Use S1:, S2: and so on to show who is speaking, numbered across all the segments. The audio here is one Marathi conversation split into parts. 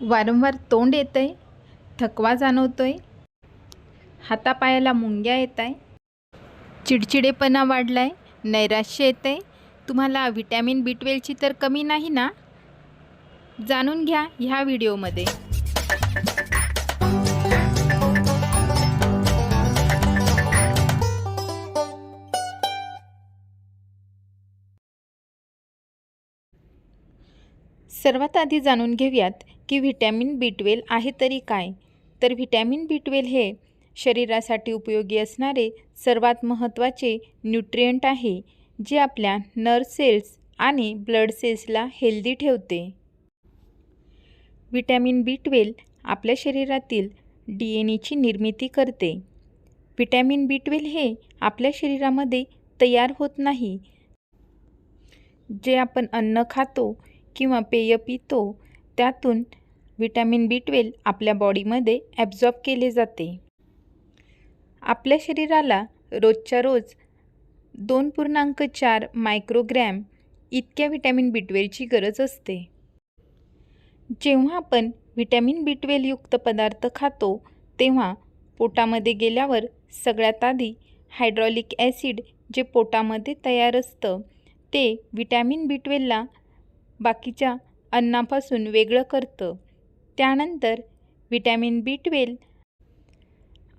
S1: वारंवार तोंड येतं आहे थकवा जाणवतो आहे हातापायाला मुंग्या येत आहे चिडचिडेपणा वाढला आहे नैराश्य येतं आहे तुम्हाला व्हिटॅमिन बी ट्वेल्वची तर कमी नाही ना? जाणून घ्या ह्या व्हिडिओमध्ये. सर्वात आधी जाणून घेऊयात की व्हिटॅमिन बी ट्वेल आहे तरी काय? तर व्हिटॅमिन बी ट्वेल हे शरीरासाठी उपयोगी असणारे सर्वात महत्त्वाचे न्यूट्रियंट आहे जे आपल्या नर्व सेल्स आणि ब्लड सेल्सला हेल्दी ठेवते. व्हिटॅमिन बी ट्वेल आपल्या शरीरातील डी एन एची निर्मिती करते. व्हिटॅमिन बी ट्वेल हे आपल्या शरीरामध्ये तयार होत नाही. जे आपण अन्न खातो किंवा पेय पितो त्यातून व्हिटॅमिन बी ट्वेल्व आपल्या बॉडीमध्ये ॲब्झॉर्ब केले जाते. आपल्या शरीराला रोजच्या रोज दोन पूर्णांक चार मायक्रोग्रॅम इतक्या व्हिटॅमिन बी ट्वेल्वची गरज असते. जेव्हा आपण व्हिटॅमिन बी ट्वेल्वयुक्त पदार्थ खातो तेव्हा पोटामध्ये गेल्यावर सगळ्यात आधी हायड्रॉलिक ॲसिड जे पोटामध्ये तयार असतं ते व्हिटॅमिन बी ट्वेल्वला बाकीच्या अन्नापासून वेगळं करतं. त्यानंतर विटॅमिन बी ट्वेल्व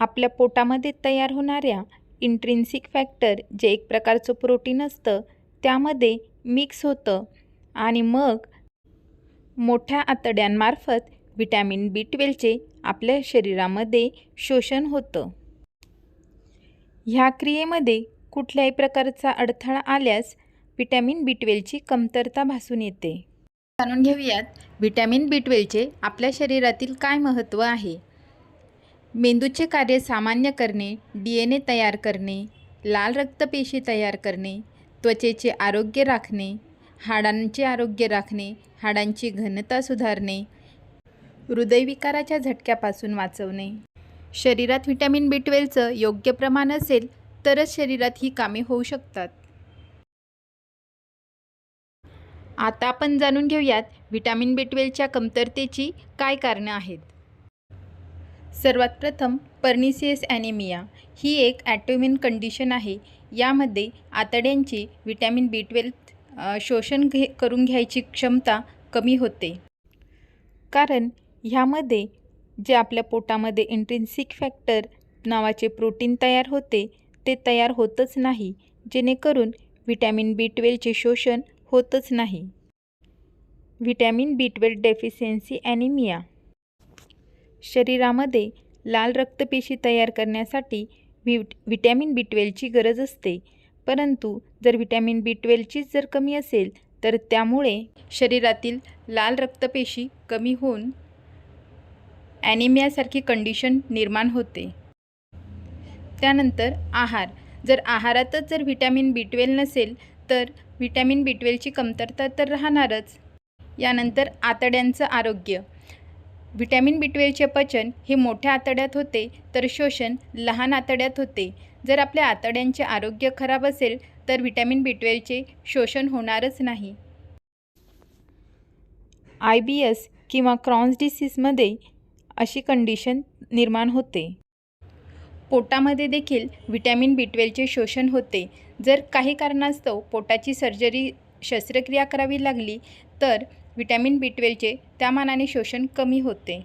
S1: आपल्या पोटामध्ये तयार होणाऱ्या इंट्रिन्सिक फॅक्टर जे एक प्रकारचं प्रोटीन असतं त्यामध्ये मिक्स होतं. आणि मग मोठ्या आतड्यांमार्फत व्हिटॅमिन बी ट्वेल्वचे आपल्या शरीरामध्ये शोषण होतं. ह्या क्रियेमध्ये कुठल्याही प्रकारचा अडथळा आल्यास विटॅमिन बी ट्वेल्वची कमतरता भासून येते. जाणून घेऊयात. व्हिटॅमिन बी ट्वेल्वचे आपल्या शरीरातील काय महत्त्व आहे? मेंदूचे कार्य सामान्य करणे डी एन ए तयार करणे लाल रक्तपेशी तयार करणे त्वचेचे आरोग्य राखणे हाडांचे आरोग्य राखणे हाडांची घनता सुधारणे हृदयविकाराच्या झटक्यापासून वाचवणे. शरीरात व्हिटॅमिन बी ट्वेल्वचं योग्य प्रमाण असेल तरच शरीरात ही कामे होऊ शकतात. आता आपण जाणून घेऊयात व्हिटॅमिन बी ट्वेल्वच्या कमतरतेची काय कारणं आहेत. सर्वात प्रथम पर्निसियस ॲनेमिया ही एक ॲटोमिन कंडिशन आहे. यामध्ये आतड्यांची व्हिटॅमिन बी ट्वेल्व शोषण घे करून घ्यायची क्षमता कमी होते. कारण ह्यामध्ये जे आपल्या पोटामध्ये इंट्रिन्सिक फॅक्टर नावाचे प्रोटीन तयार होते ते तयार होतच नाही. जेणेकरून व्हिटॅमिन बी ट्वेल्वचे शोषण होतच नाही. Vitamin B twelve deficiency anaemia. शरीरामध्ये लाल रक्तपेशी तयार करण्यासाठी व्हिट व्हिटॅमिन बी ट्वेल्वची गरज असते. परंतु जर व्हिटॅमिन बी ट्वेल्वचीच जर कमी असेल तर त्यामुळे शरीरातील लाल रक्तपेशी कमी होऊन ॲनिमियासारखी कंडिशन निर्माण होते. त्यानंतर आहार. जर आहारातच जर व्हिटॅमिन बी ट्वेल्व नसेल तर व्हिटॅमिन बी ट्वेल्वची कमतरता तर राहणारच. यानंतर आतड्यांचं आरोग्य. व्हिटॅमिन बी ट्वेल्वचे पचन हे मोठ्या आतड्यात होते तर शोषण लहान आतड्यात होते. जर आपल्या आतड्यांचे आरोग्य खराब असेल तर व्हिटॅमिन बी ट्वेल्वचे शोषण होणारच नाही. आय बी एस किंवा क्रॉन्स डिसीजमध्ये अशी कंडिशन निर्माण होते. पोटामध्ये देखील व्हिटॅमिन बी ट्वेल्वचे शोषण होते. जर काही कारणास्तव पोटाची सर्जरी शस्त्रक्रिया करावी लागली तर व्हिटॅमिन बी ट्वेल्वचे त्या मानाने शोषण कमी होते.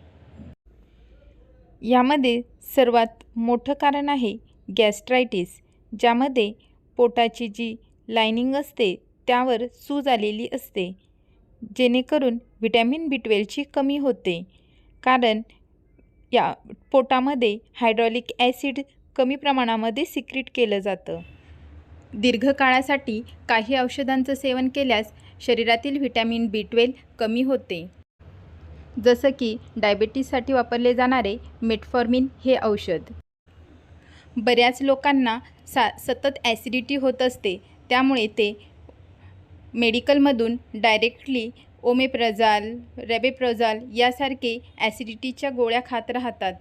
S1: यामध्ये सर्वात मोठं कारण आहे गॅस्ट्रायटिस ज्यामध्ये पोटाची जी लायनिंग असते त्यावर सूज आलेली असते जेणेकरून व्हिटॅमिन बी ट्वेल्वची कमी होते. कारण या पोटामध्ये हायड्रॉलिक ॲसिड कमी प्रमाणामध्ये सिक्रीट केलं जातं. दीर्घकाळासाठी काही औषधांचं सेवन केल्यास शरीरातील व्हिटॅमिन बी ट्वेल्व कमी होते. जसं की डायबेटीससाठी वापरले जाणारे मेटफॉर्मिन हे औषध. बऱ्याच लोकांना सा सतत ॲसिडिटी होत असते त्यामुळे ते मेडिकलमधून डायरेक्टली ओमेप्रजाल रेबेप्रॉझाल यासारखे ॲसिडिटीच्या गोळ्या खात राहतात.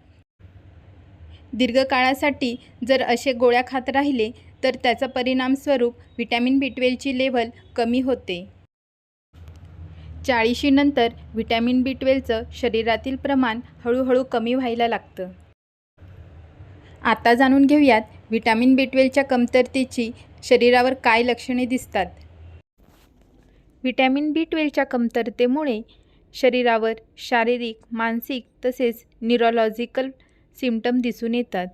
S1: दीर्घकाळासाठी जर असे गोळ्या खात राहिले तर त्याचा परिणामस्वरूप व्हिटॅमिन बी ट्वेल्वची लेव्हल कमी होते. चाळीशीनंतर व्हिटॅमिन बी ट्वेल्वचं शरीरातील प्रमाण हळूहळू कमी व्हायला लागतं. आता जाणून घेऊयात व्हिटॅमिन बी ट्वेल्वच्या कमतरतेची शरीरावर काय लक्षणे दिसतात. व्हिटॅमिन बी ट्वेलच्या कमतरतेमुळे शरीरावर शारीरिक मानसिक तसेच न्यूरोलॉजिकल सिम्टम दिसून येतात.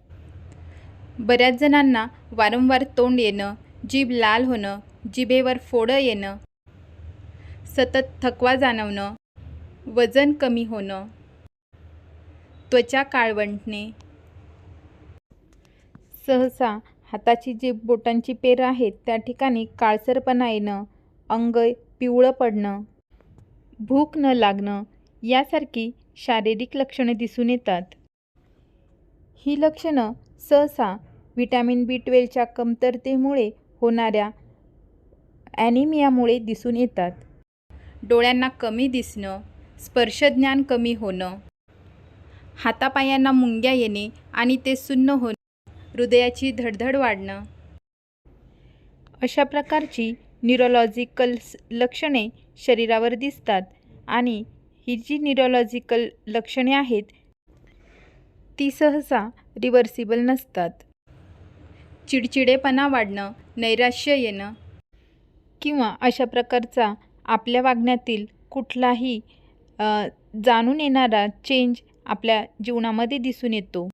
S1: बऱ्याच जणांना वारंवार तोंड येणं जीभ लाल होणं जिभेवर फोडं येणं सतत थकवा जाणवणं वजन कमी होणं त्वचा काळवंटणे. सहसा हाताची जी बोटांची पेरं आहेत त्या ठिकाणी काळसरपणा येणं अंग पिवळं पडणं भूक न लागणं यासारखी शारीरिक लक्षणे दिसून येतात. ही लक्षणं सहसा व्हिटॅमिन बी ट्वेलच्या कमतरतेमुळे होणाऱ्या ॲनिमियामुळे दिसून येतात. डोळ्यांना कमी दिसणं स्पर्शज्ञान कमी होणं हातापायांना मुंग्या येणे आणि ते सुन्न होणं हृदयाची धडधड वाढणं. अशा प्रकारची न्यूरोलॉजिकल लक्षणे शरीरावर दिसतात आणि ही जी न्यूरोलॉजिकल लक्षणे आहेत ती सहसा रिव्हर्सिबल नसतात. चिडचिडेपणा वाढणं नैराश्य येणं किंवा अशा प्रकारचा आपल्या वागण्यातील कुठलाही जाणून येणारा चेंज आपल्या जीवनामध्ये दिसून येतो.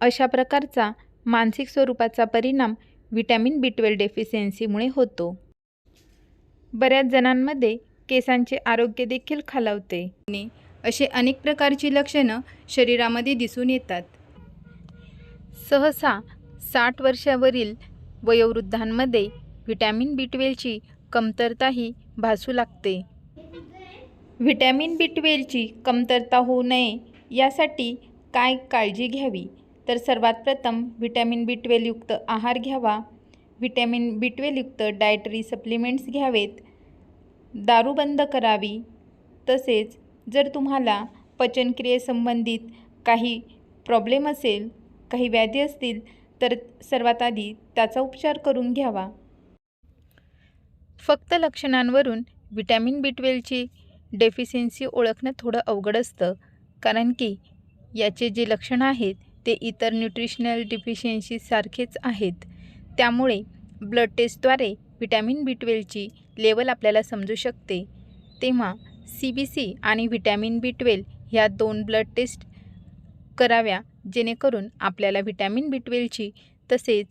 S1: अशा प्रकारचा मानसिक स्वरूपाचा परिणाम व्हिटॅमिन बी ट्वेल्व डेफिशियन्सीमुळे होतो. बऱ्याच जणांमध्ये केसांचे आरोग्य देखील खालावते. असे अनेक प्रकारची लक्षणं शरीरामध्ये दिसून येतात. सहसा साठ वर्षावरील वयोवृद्धांमध्ये व्हिटॅमिन बी ट्वेल्वची कमतरताही भासू लागते. व्हिटॅमिन बी ट्वेल्वची कमतरता होऊ नये यासाठी काय काळजी घ्यावी? तर सर्वात प्रथम व्हिटॅमिन बी ट्वेलयुक्त आहार घ्यावा. व्हिटॅमिन बी ट्वेलयुक्त डायटरी सप्लिमेंट्स घ्यावेत. दारू बंद करावी. तसेच जर तुम्हाला पचनक्रियेसंबंधित काही प्रॉब्लेम असेल काही व्याधी असतील तर सर्वात आधी त्याचा उपचार करून घ्यावा. फक्त लक्षणांवरून व्हिटॅमिन बी ट्वेलची डेफिशियन्सी ओळखणं थोडं अवघड असतं कारण की याचे जे लक्षणं आहेत ते इतर न्यूट्रिशनल डिफिशियन्सीसारखेच आहेत. त्यामुळे ब्लड टेस्टद्वारे व्हिटॅमिन बी ट्वेल्वची लेवल आपल्याला समजू शकते. तेव्हा सी बी सी आणि व्हिटॅमिन बी ट्वेल्व ह्या दोन ब्लड टेस्ट कराव्या जेणेकरून आपल्याला व्हिटॅमिन बी ट्वेल्वची तसेच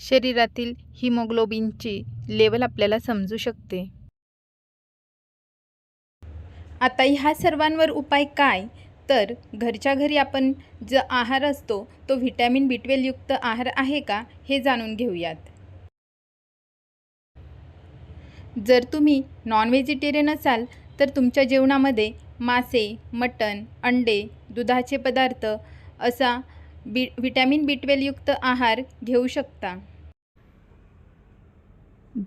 S1: शरीरातील हिमोग्लोबिनची लेवल आपल्याला समजू शकते. आता ह्या सर्वांवर उपाय काय? तर घरच्या घरी आपण जो आहार असतो तो व्हिटॅमिन बी ट्वेल्वयुक्त आहार आहे का हे जाणून घेऊयात. जर तुम्ही नॉन व्हेजिटेरियन असाल तर तुमच्या जेवणामध्ये मासे मटण अंडे दुधाचे पदार्थ असा बी व्हिटॅमिन बी ट्वेल्वयुक्त आहार घेऊ शकता.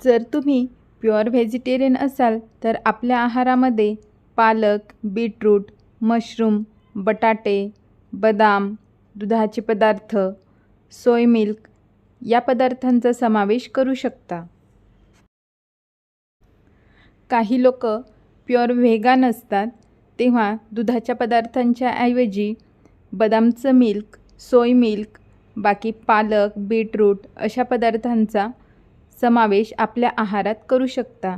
S1: जर तुम्ही प्युअर व्हेजिटेरियन असाल तर आपल्या आहारामध्ये पालक बीटरूट मशरूम बटाटे बदाम दुधाचे पदार्थ सोय मिल्क या पदार्थांचा समावेश करू शकता. काही लोक प्युअर व्हेगान असतात तेव्हा दुधाच्या पदार्थांच्या ऐवजी बदामचं मिल्क सोय मिल्क बाकी पालक बीटरूट अशा पदार्थांचा समावेश आपल्या आहारात करू शकता.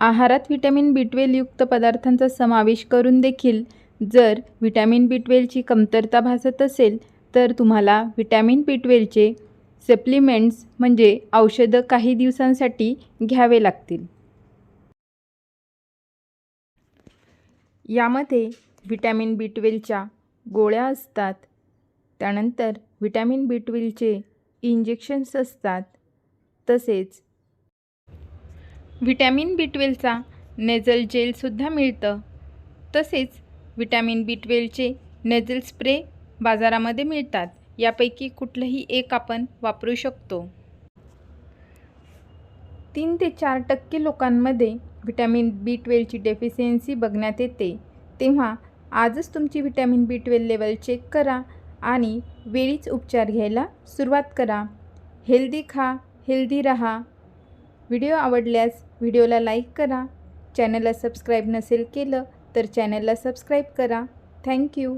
S1: आहारात व्हिटॅमिन बी ट्वेल्वयुक्त पदार्थांचा समावेश करून देखील जर व्हिटॅमिन बी ट्वेलची कमतरता भासत असेल तर तुम्हाला व्हिटॅमिन बी ट्वेलचे सप्लिमेंट्स म्हणजे औषधं काही दिवसांसाठी घ्यावे लागतील. यामध्ये व्हिटॅमिन बी ट्वेलच्या गोळ्या असतात त्यानंतर व्हिटॅमिन बी ट्वेलचे इंजेक्शन्स असतात तसेच व्हिटॅमिन बी ट्वेलचा नेझल जेलसुद्धा मिळतं. तसेच व्हिटॅमिन बी ट्वेलचे नेझल स्प्रे बाजारामध्ये मिळतात. यापैकी कुठलंही एक आपण वापरू शकतो. तीन ते चार टक्के लोकांमध्ये व्हिटॅमिन बी ट्वेलची डेफिशियन्सी बघण्यात येते. तेव्हा आजच तुमची vitamin B twelve level check करा आणि वेळीच उपचार घ्यायला सुरुवात करा. हेल्दी खा हेल्दी रहा. व्हिडिओ आवडल्यास व्हिडिओला लाईक करा. चॅनलला सबस्क्राईब नसेल केलं तर चॅनलला सबस्क्राईब करा. थँक्यू